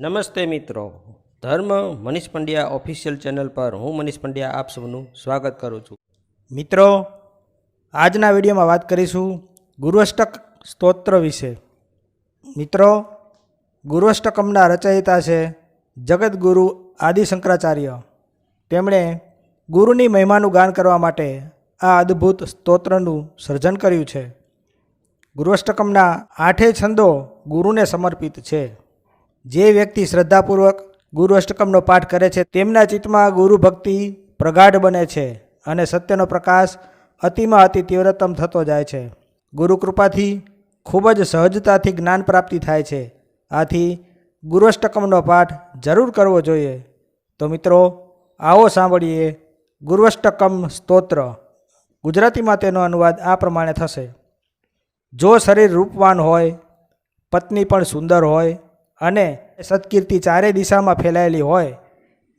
નમસ્તે મિત્રો. ધર્મ મનીષ પંડ્યા ઓફિશિયલ ચેનલ પર હું મનીષ પંડ્યા આપ સૌનું સ્વાગત કરું છું. મિત્રો, આજના વિડીયોમાં વાત કરીશું ગુરુષ્ટક સ્તોત્ર વિશે. મિત્રો, ગુરુઅષ્ટકમના રચયિતા છે જગતગુરુ આદિ શંકરાચાર્ય તેમણે ગુરુની મહિમાનું ગાન કરવા માટે આ અદ્ભુત સ્તોત્રનું સર્જન કર્યું છે. ગુરુષ્ટકમના આઠે છંદો ગુરુને સમર્પિત છે. જે વ્યક્તિ શ્રદ્ધાપૂર્વક ગુરુ અષ્ટકમનો પાઠ કરે છે, તેમના ચિત્તમાં ગુરુ ભક્તિ પ્રગાઢ બને છે અને સત્યનો પ્રકાશ અતિમાં અતિ તીવ્રતમ થતો જાય છે. ગુરુ કૃપાથી ખૂબ જ સહજતાથી જ્ઞાન પ્રાપ્તિ થાય છે. આથી ગુરુ અષ્ટકમનો પાઠ જરૂર કરવો જોઈએ. તો મિત્રો, આવો સાંભળીએ ગુરુષ્ટકમ સ્તોત્ર. ગુજરાતીમાં તેનો અનુવાદ આ પ્રમાણે થશે. જો શરીર રૂપવાન હોય, પત્ની પણ સુંદર હોય અને સત્કીર્તિ ચારે દિશામાં ફેલાયેલી હોય.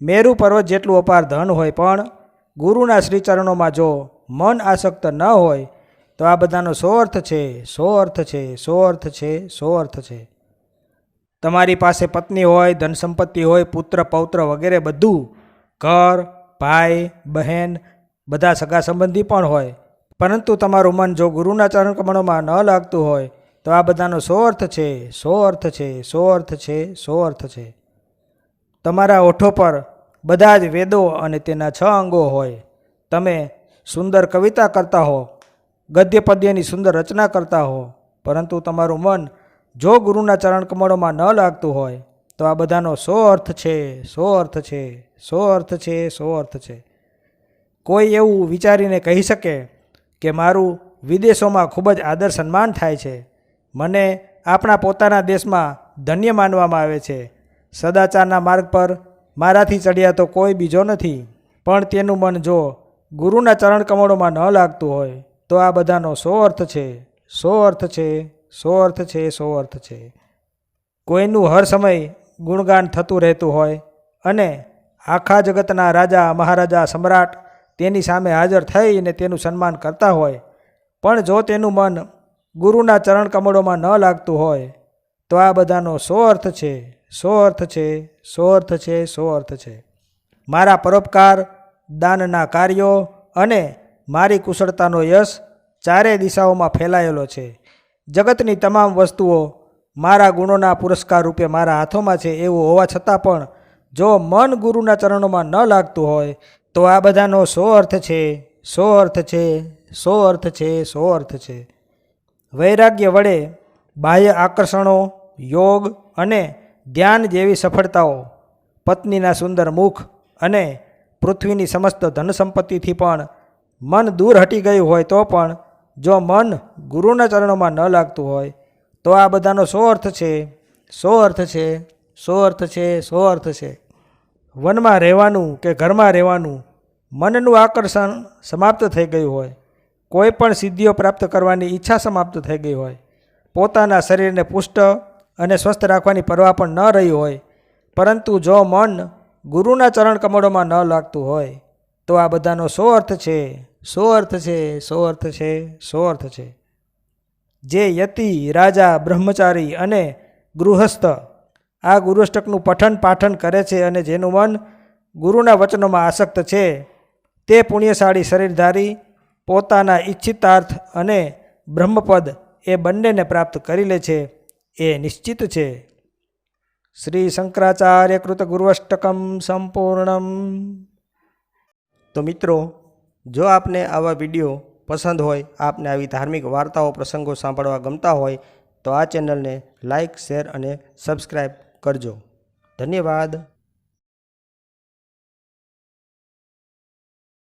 મેરુ પર્વત જેટલું અપાર ધન હોય, પણ ગુરુના શ્રીચરણોમાં જો મન આસક્ત ન હોય, તો આ બધાનો સો અર્થ છે, સો અર્થ છે, સો અર્થ છે, સો અર્થ છે. તમારી પાસે પત્ની હોય, ધન સંપત્તિ હોય, પુત્ર, પૌત્ર વગેરે બધું ઘર, ભાઈ, બહેન, બધા સગા સંબંધી પણ હોય. પરંતુ તમારું મન જો ગુરુના ચરણ કમળોમાં ન લાગતું હોય તો આ બધાનો સો અર્થ છે, સો અર્થ છે, સો અર્થ છે, સો અર્થ છે. તમારા ઓઠો પર બધા જ વેદો અને તેના છ અંગો હોય. તમે સુંદર કવિતા કરતા હો, ગદ્ય પદ્યની સુંદર રચના કરતા હો, પરંતુ તમારું મન જો ગુરુના ચરણ કમળોમાં ન લાગતું હોય, તો આ બધાનો સો અર્થ છે, સો અર્થ છે, સો અર્થ છે, સો અર્થ છે. કોઈ એવું વિચારીને કહી શકે કે મારું વિદેશોમાં ખૂબ જ આદર સન્માન થાય છે. મને આપણા પોતાના દેશમાં ધન્ય માનવામાં આવે છે. સદાચારના માર્ગ પર મારાથી ચડ્યા તો કોઈ બીજો નથી. પણ તેનું મન જો ગુરુના ચરણ કમળોમાં ન લાગતું હોય, તો આ બધાનો સો અર્થ છે. સો અર્થ છે, સો અર્થ છે, સો અર્થ છે. કોઈનું હર સમય ગુણગાન થતું રહેતું હોય અને આખા જગતના રાજા, મહારાજા, સમ્રાટ તેની સામે હાજર થઈને તેનું સન્માન કરતા હોય, પણ જો તેનું મન ગુરુના ચરણ કમળોમાં ન લાગતું હોય, તો આ બધાનો સો અર્થ છે સો અર્થ છે સો અર્થ છે સો અર્થ છે. મારા પરોપકાર, દાનના કાર્યો અને મારી કુશળતાનો યશ ચારે દિશાઓમાં ફેલાયેલો છે. જગતની તમામ વસ્તુઓ મારા ગુણોના પુરસ્કાર રૂપે મારા હાથોમાં છે એવું હોવા છતાં પણ જો મન ગુરુના ચરણોમાં ન લાગતું હોય, તો આ બધાનો સો અર્થ છે સો અર્થ છે સો અર્થ છે સો અર્થ છે. વૈરાગ્ય વડે બાહ્ય આકર્ષણો, યોગ અને ધ્યાન જેવી સફળતાઓ, પત્નીના સુંદર મુખ અને પૃથ્વીની સમસ્ત ધન સંપત્તિથી પણ મન દૂર હટી ગયું હોય તો પણ જો મન ગુરુના ચરણોમાં ન લાગતું હોય, તો આ બધાનો શો અર્થ છે શો અર્થ છે શો અર્થ છે શો અર્થ છે. વનમાં રહેવાનું કે ઘરમાં રહેવાનું મનનું આકર્ષણ સમાપ્ત થઈ ગયું હોય કોઈ પણ સિદ્ધિઓ પ્રાપ્ત કરવાની ઈચ્છા સમાપ્ત થઈ ગઈ હોય, પોતાના શરીરને પુષ્ટ અને સ્વસ્થ રાખવાની પરવા પણ ન રહી હોય, પરંતુ જો મન ગુરુના ચરણ કમળોમાં ન લાગતું હોય, તો આ બધાનો સો અર્થ છે, સો અર્થ છે, સો અર્થ છે, સો અર્થ છે. જે યતિ, રાજા, બ્રહ્મચારી અને ગૃહસ્થ આ ગુરુષ્ટકનું પઠન પાઠન કરે છે અને જેનું મન ગુરુના વચનોમાં આસક્ત છે, તે પુણ્યશાળી શરીરધારી પોતાના ઈચ્છિતાર્થ અને બ્રહ્મપદ એ બંનેને પ્રાપ્ત કરી લે છે, એ નિશ્ચિત છે. શ્રી શંકરાચાર્ય કૃત ગુરુઅષ્ટકમ સંપૂર્ણમ. તો મિત્રો, જો આપને આવા વીડિયો પસંદ હોય, આપને આવી ધાર્મિક વાર્તાઓ, પ્રસંગો સાંભળવા ગમતા હોય, તો આ ચેનલને લાઇક શેર અને સબસ્ક્રાઈબ કરજો. ધન્યવાદ.